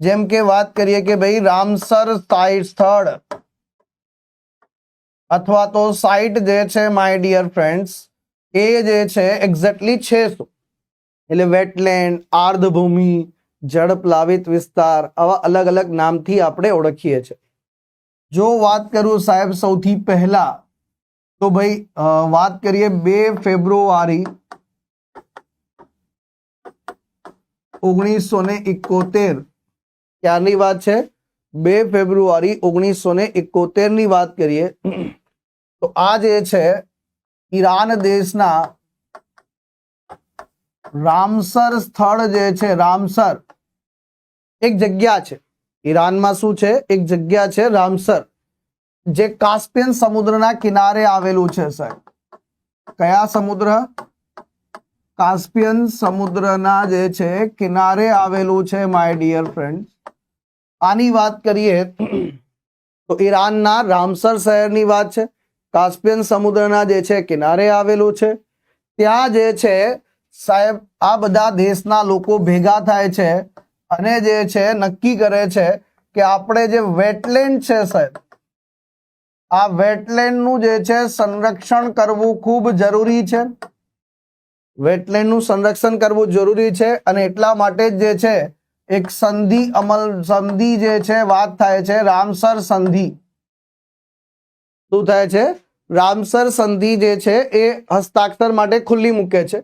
જેમ કે વાત કરીએ કે ભાઈ રામસર સ્થળ. અથવા તો સાઇટ જે છે માય ડિયર ફ્રેન્ડ્સ એ જે છે એક્ઝેક્ટલી છે શું એટલે વેટલેન્ડ આર્ધભૂમિ, જળ પ્લાવિત વિસ્તાર, આવા અલગ અલગ નામથી આપણે ઓળખીએ છીએ. જો વાત કરું સાહેબ સૌથી પહેલા, તો ભાઈ વાત કરીએ બે ફેબ્રુઆરી ઓગણીસો ને ઇકોતેર ક્યારની વાત છે? બે ફેબ્રુઆરી ઓગણીસો ને ઇકોતેરની વાત કરીએ. તો આ જે છે, ઈરાન દેશના રામસર સ્થળ જે છે, રામસર, એક જગ્યા છે. ઈરાનમાં શું છે? એક જગ્યા છે રામસર, જે કાસ્પિયન સમુદ્રના કિનારે આવેલું છે, સાહેબ. કયા સમુદ્ર? કાસ્પિયન સમુદ્રના જે છે, કિનારે આવેલું છે માય ડિયર ફ્રેન્ડ આની વાત કરીએ તો ઈરાનના રામસર શહેરની વાત છે. કાસ્પિયન સમુદ્રના જે છે, કિનારે આવેલું છે. ત્યાં જે છે, સાહેબ, આ બધા દેશના લોકો ભેગા થાય છે અને જે છે, નક્કી કરે છે કે આપણે જે વેટલેન્ડ છે, સાહેબ, આ વેટલેન્ડનું જે છે, સંરક્ષણ કરવું ખૂબ જરૂરી છે. વેટલેન્ડનું સંરક્ષણ કરવું જરૂરી છે અને એટલા માટે જ જે છે, એક સંધિ અમલ, સંધિ જે છે, વાત થાય છે, રામસર સંધિ. શું થાય છે? રામસર સંધિ જે છે, એ હસ્તાક્ષર માટે ખુલ્લી મૂકે છે.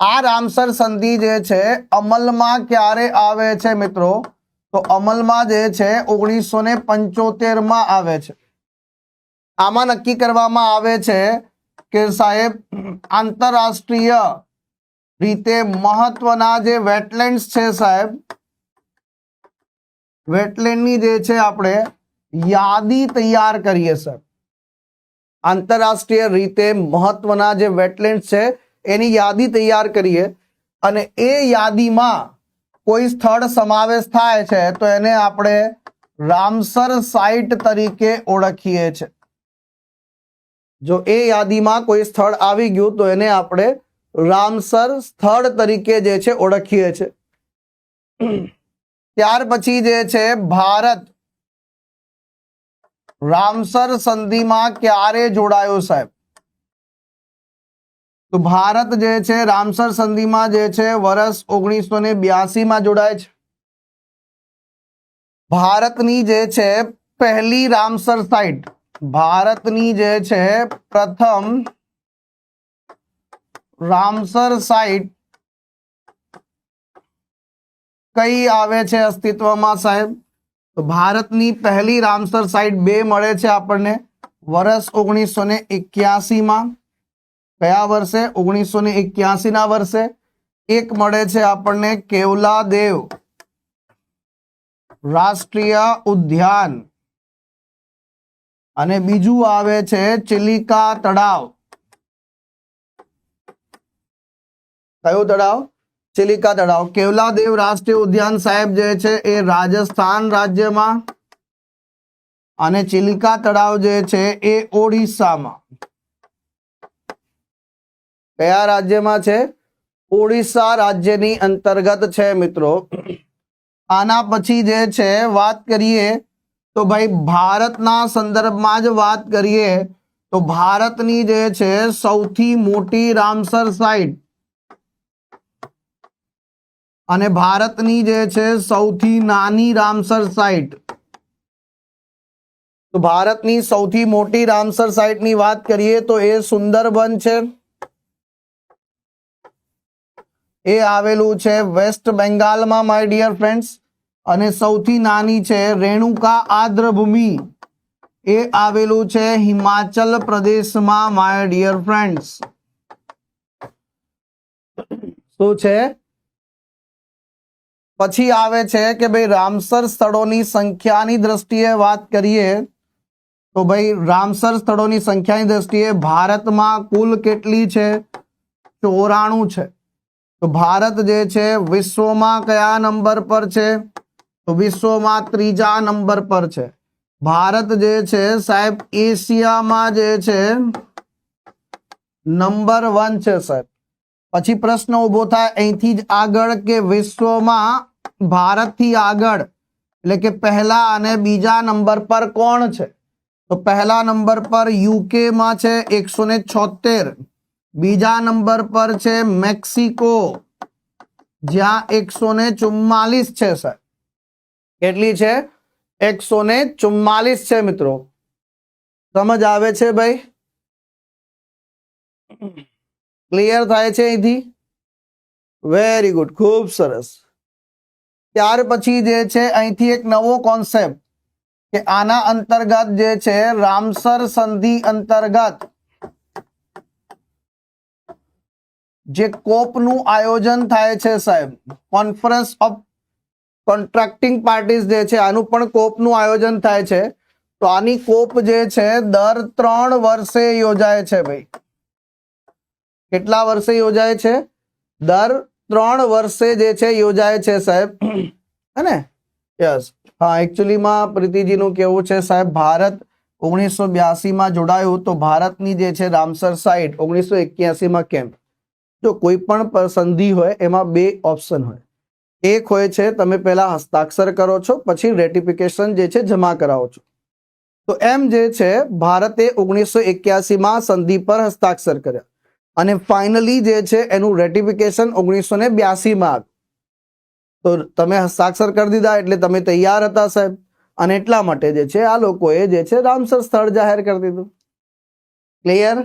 આ રામસર સંધિ જે છે, અમલમાં ક્યારે આવે છે મિત્રો? તો અમલમાં જે છે ઓગણીસો ને પંચોતેરમાં આવે છે. આમાં નક્કી કરવામાં આવે છે કે સાહેબ, આંતરરાષ્ટ્રીય રીતે મહત્વના જે વેટલેન્ડ્સ છે સાહેબ વેટલેન્ડની જે છે આપણે યાદી તૈયાર કરીએ, સર. આંતરરાષ્ટ્રીય રીતે મહત્વના જે વેટલેન્ડ છે, એની યાદી તૈયાર કરીએ અને એ યાદીમાં કોઈ સ્થળ સમાવેશ થાય છે, તો એને આપણે રામસર સાઇટ તરીકે ઓળખીએ છીએ જો એ યાદીમાં કોઈ સ્થળ આવી ગયું તો એને આપણે રામસર સ્થળ તરીકે જે છે ઓળખીએ છીએ ત્યાર પછી જે છે ભારત. રામસર સંધિમાં ક્યારે જોડાયો સાહેબ? તો ભારત જે છે રામસર સંધિમાં જે છે વર્ષ ઓગણીસો ને બ્યાસીમાં જોડાય છે. ભારતની જે છે પહેલી રામસર સાઇટ ભારતની જે છે, પ્રથમ રામસર સાઇટ કઈ આવે છે અસ્તિત્વમાં સાહેબ? તો ભારતની પહેલી રામસર સાઇટ બે મળે છે આપણને. વર્ષ ઓગણીસો ને એક્યાસીમાં, કયા વર્ષે? ઓગણીસો ને એક્યાસી ના વર્ષે. એક મળે છે આપણને કેવલા દેવ રાષ્ટ્રીય ઉદ્યાન. અને બીજું આવે છે ચિલિકા તળાવ. કયું તળાવ? ચિલિકા તળાવ. કેવલાદેવ રાષ્ટ્રીય ઉદ્યાન સાહેબ જે છે એ રાજસ્થાન રાજ્યમાં અને ચિલિકા તળાવ જે છે એ ઓડિશામાં. કયા રાજ્યમાં છે? ઓડિશા રાજ્યની અંતર્ગત છે મિત્રો. આના પછી જે છે વાત કરીએ તો ભાઈ ભારતના સંદર્ભમાં જ વાત કરીએ તો ભારતની જે છે સૌથી મોટી રામસર સાઇટ અને ભારતની જે છે સૌથી નાની રામસર સાઇટ તો ભારતની સૌથી મોટી રામસર સાઇટની વાત કરીએ તો એ સુંદરબન છે. એ આવેલું છે વેસ્ટ બેંગાલમાં માય ડિયર ફ્રેન્ડ્સ અને સૌથી નાની છે રેણુકા આદ્રભૂમિ. એ આવેલું છે હિમાચલ પ્રદેશમાં માય ડિયર ફ્રેન્ડ્સ શું છે? પછી આવે છે કે ભાઈ રામસર સ્થળોની સંખ્યાની દ્રષ્ટિએ વાત કરીએ, તો ભાઈ રામસર સ્થળોની સંખ્યાની દ્રષ્ટિએ ભારતમાં કુલ કેટલી છે? ચોરાણું છે. તો ભારત જે છે વિશ્વમાં કયા નંબર પર છે? તો વિશ્વમાં ત્રીજા નંબર પર છે. ભારત જે છે, સાહેબ, એશિયામાં જે છે, નંબર વન છે, સાહેબ. પછી પ્રશ્ન ઊભો થાય અહીંથી જ આગળ કે વિશ્વમાં ભારતથી આગળ, એટલે કે પહેલા અને બીજા નંબર પર કોણ છે? તો પહેલા નંબર પર યુકે માં છે એકસો ને છોતેર બીજા નંબર પર છે મેક્સિકો, જ્યાં એકસો ને ચુમ્માલીસ છે સર કેટલી છે? એકસો ને ચુમ્માલીસ છે, મિત્રો. સમજ આવે છે ભાઈ? ક્લિયર થાય છે અહીંથી? વેરી ગુડ ખૂબ સરસ. ત્યાર પછી જે છે, અહીંથી એક નવો કોન્સેપ્ટ કે આના અંતર્ગત જે છે, રામસર સંધિ અંતર્ગત જે કોપનું આયોજન થાય છે, સાહેબ. કોન્ફરન્સ ઓફ કોન્ટ્રાક્ટિંગ પાર્ટીઝ જે છે, આનું પણ કોપનું આયોજન થાય છે. તો આની કોપ જે છે, દર ત્રણ વર્ષે યોજાય છે ભાઈ. કેટલા વર્ષે યોજાય છે? દર ત્રણ વર્ષે જે છે, યોજાય છે સાહેબ. હે યસ હા એકચ્યુઅલીમાં પ્રીતિજીનું કેવું છે સાહેબ, ભારત ઓગણીસો બ્યાસીમાં જોડાયું તો ભારતની જે છે, રામસર સાઇટ ઓગણીસો એક્યાસીમાં કેમ્પ જો કોઈ પણ સંધિ હોય, એમાં બે ઓપ્શન હોય. એક હોય છે, તમે પહેલા હસ્તાક્ષર કરો છો, પછી રેટિફિકેશન જે છે જમા કરાવો છો. તો એમ જે છે, ભારતે ઓગણીસો એક્યાસીમાં સંધિ પર હસ્તાક્ષર કર્યા. અને ફાઇનલી જે છે, એનું રેટિફિકેશન ઓગણીસો ને બ્યાસીમાં આવ્યું. તો તમે હસ્તાક્ષર કરી દીધા એટલે તમે તૈયાર હતા સાહેબ. અને એટલા માટે જે છે, આ લોકોએ જે છે, રામસર સ્થળ જાહેર કરી દીધું. ક્લિયર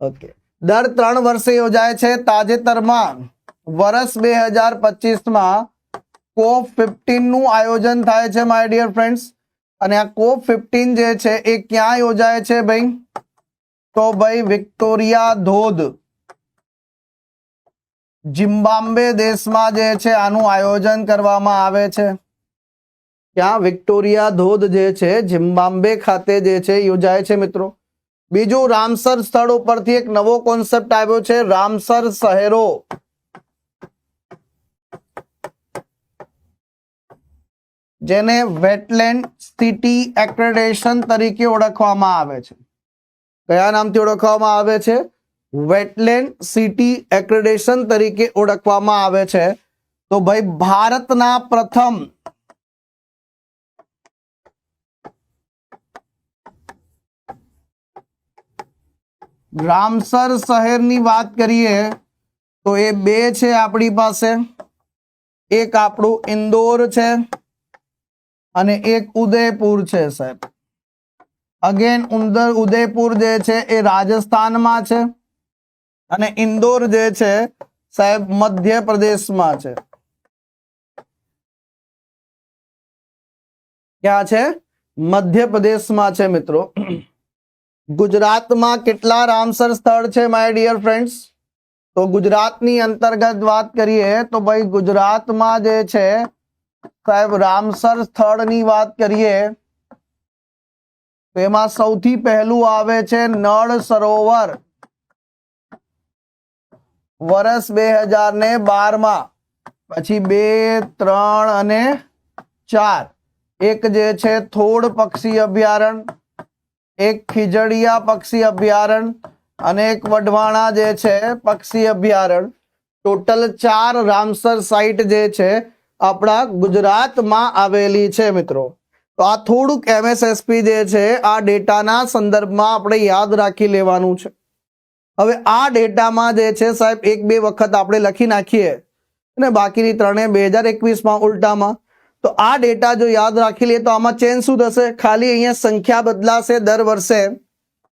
ઓકે દર ત્રણ વર્ષે યોજાય છે તાજેતરમાં. વર્ષ બે હજાર પચીસમાં કોપ ફિફ્ટીનનું આયોજન થાય છે માય ડિયર ફ્રેન્ડ્સ અને આ કોપ ફિફ્ટીન જે છે, એ ક્યાં યોજાય છે ભાઈ? તો ભાઈ, વિક્ટોરિયા ધોધ. જિમ્બાબ્વે દેશમાં જે છે, આનું આયોજન કરવામાં આવે છે. ત્યાં વિક્ટોરિયા ધોધ જે છે જિમ્બાબ્વે ખાતે જે છે, યોજાય છે, મિત્રો. બીજું રામસર સ્થળ ઉપરથી એક નવો કોન્સેપ્ટ આવ્યો છે, રામસર શહેરો. જેને વેટલેન્ડ સિટી એક્રેડેશન તરીકે ઓળખવામાં આવે છે. કયા નામથી ઓળખવામાં આવે છે? વેટલેન્ડ સિટી એક્રેડેશન તરીકે ઓળખવામાં આવે છે. તો ભાઈ, ભારતના પ્રથમ રામસર શહેરની વાત કરીએ, તો એ બે છે આપણી પાસે. એક આપણું ઇન્દોર છે. અને એક ઉદયપુર છે, સાહેબ. અગેન ઉંદર ઉદયપુર જે છે એ રાજસ્થાનમાં છે અને ઇન્દોર જે છે, સાહેબ, મધ્યપ્રદેશમાં છે. ક્યાં છે? મધ્યપ્રદેશમાં છે, મિત્રો. ગુજરાતમાં કેટલા રામસર સ્થળ છે માય ડિયર ફ્રેન્ડ્સ તો ગુજરાતની અંતર્ગત વાત કરીએ તો ભાઈ ગુજરાતમાં જે છે સાહેબ રામસર સ્થળની વાત કરીએ, તો એમાં સૌથી પહેલું આવે છે નળ સરોવર. વર્ષ બે હજાર ને બારમાં, પછી બે, ત્રણ અને ચાર. એક જે છે થોડ પક્ષી અભયારણ્ય એક ખીજડીયા પક્ષી અભયારણ્ય અને એક વઢવાણા જે છે પક્ષી અભયારણ્ય ટોટલ ચાર રામસર સાઇટ જે છે આપણા ગુજરાતમાં આવેલી છે મિત્રો. તો આ થોડુંક એમએસએસપી જે છે, આ ડેટાના સંદર્ભમાં આપણે યાદ રાખી લેવાનું છે. હવે આ ડેટામાં જે છે સાહેબ, એક બે વખત આપણે લખી નાખીએ. અને બાકીની ત્રણે બે હજાર એકવીસમાં ઉલટામાં. તો આ ડેટા જો યાદ રાખી લઈએ તો આમાં ચેન્જ શું થશે? ખાલી અહીંયા સંખ્યા બદલાશે દર વર્ષે.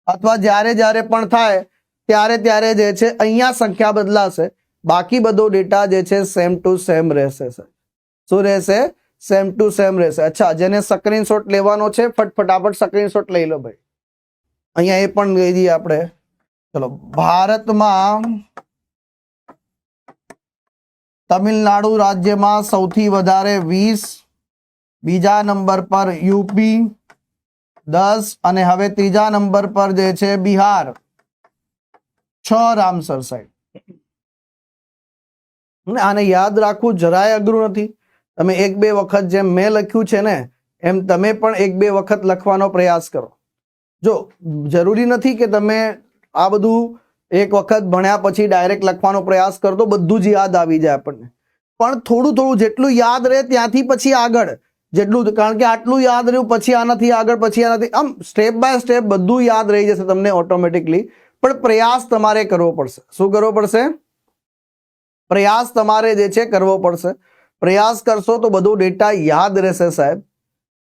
અથવા જ્યારે જ્યારે પણ થાય, ત્યારે ત્યારે જે છે અહીંયા સંખ્યા બદલાશે. બાકી બધો ડેટા જે છે સેમ ટુ સેમ રહેશે સર શું રહેશે? સેમ ટુ સેમ રહેશે. અચ્છા, જેને સ્ક્રીનશોટ લેવાનો છે ફટફટાફટ સ્ક્રીનશોટ લઈ લો ભાઈ. અહીંયા એ પણ લઈ દઈએ આપણે. ચલો, ભારતમાં તમિલનાડુ રાજ્યમાં સૌથી વધારે વીસ, બીજા નંબર પર યુપી દસ અને હવે ત્રીજા નંબર પર જે છે બિહાર. છ રામસર સાહેબ. આને યાદ રાખવું જરાય અઘરું નથી. તમે એક બે વખત જેમ મેં લખ્યું છે ને, એમ તમે પણ એક બે વખત લખવાનો પ્રયાસ કરો. જો જરૂરી નથી કે તમે આ બધું એક વખત ભણ્યા પછી ડાયરેક્ટ લખવાનો પ્રયાસ કરતો બધું જ યાદ આવી જાય આપણને. પણ થોડું થોડું જેટલું યાદ રહે ત્યાંથી પછી આગળ, જેટલું, કારણ કે આટલું યાદ રહ્યું પછી આનાથી આગળ, પછી આનાથી, આમ સ્ટેપ બાય સ્ટેપ બધું યાદ રહી જશે તમને ઓટોમેટિકલી. પણ પ્રયાસ તમારે કરવો પડશે. શું કરવો પડશે? પ્રયાસ તમારે જે છે કરવો પડશે. પ્રયાસ કરશો તો બધો ડેટા યાદ રહેશે સાહેબ.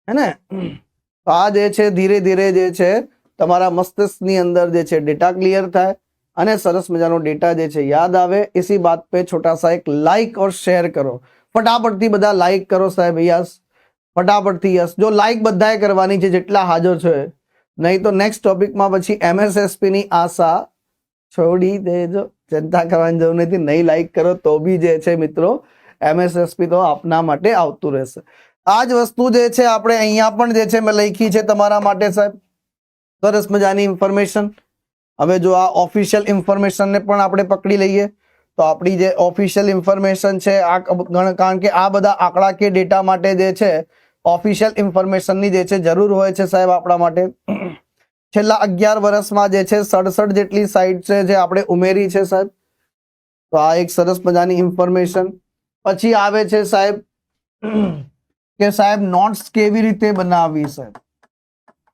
હે ને? તો આ જે છે, ધીરે ધીરે જે છે, તમારા મસ્તિષ્કની અંદર જે છે, ડેટા ક્લિયર થાય અને સરસ મજાનો ડેટા જે છે, યાદ આવે. એસી બાત પે છોટા સા એક લાઈક ઓર શેર કરો. ફટાફટથી બધા લાઈક કરો સાહેબ, યસ. ફટાફટથી યસ. જો લાઈક બધાએ કરવાની છે, જેટલા હાજર છે નહીં તો નેક્સ્ટ ટોપિકમાં પછી એમએસએસપીની આશા. છોડી દેજો. ચિંતા કરવાની જરૂર નથી. નહીં લાઈક કરો તો બી જે છે, મિત્રો એમએસએસપી તો આપના માટે આવતું રહેશે. આ જ વસ્તુ જે છે, આપણે અહીંયા પણ જે છે, મેં લખી છે તમારા માટે સાહેબ. સરસ મજાની ઇન્ફોર્મેશન. હવે જો આ ઓફિશિયલ ઇન્ફોર્મેશનને પણ આપણે પકડી લઈએ, તો આપણી જે ઓફિશિયલ ઇન્ફોર્મેશન છે, આ ગણ- કારણ કે આ બધા આંકડાકીય ડેટા માટે જે છે, ઓફિશિયલ ઇન્ફોર્મેશનની જે છે, જરૂર હોય છે સાહેબ આપણા માટે. છેલ્લા અગિયાર વર્ષમાં જે છે, સડસઠ જેટલી સાઇટ છે જે આપણે ઉમેરી છે સાહેબ. તો આ એક સરસ મજાની ઇન્ફોર્મેશન. પછી આવે છે સાહેબ, કે સાહેબ, નોટ્સ કેવી રીતે બનાવવી સાહેબ?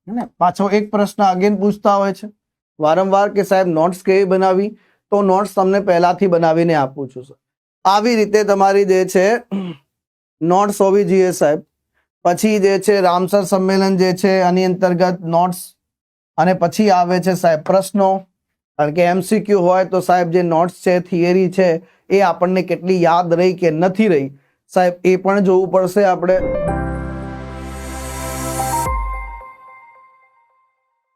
ને? પાછો એક પ્રશ્ન અગેન પૂછતા હોય છે. વારંવાર કે સાહેબ, નોટ્સ કેવી બનાવવી? તો નોટ્સ તમને પહેલાથી બનાવીને આપું છું સર આવી રીતે તમારી જે છે, નોટ્સ હોવી જોઈએ, સાહેબ. પછી જે છે, રામસર સંમેલન જે છે, આની અંતર્ગત નોટ્સ. અને પછી આવે છે, સાહેબ, પ્રશ્નો. કારણ કે એમસીક્યુ હોય તો સાહેબ, જે નોટ્સ છે, થિયરી છે એ આપણને કેટલી યાદ રહી કે નથી રહી? સાહેબ એ પણ જોવું પડશે આપણે.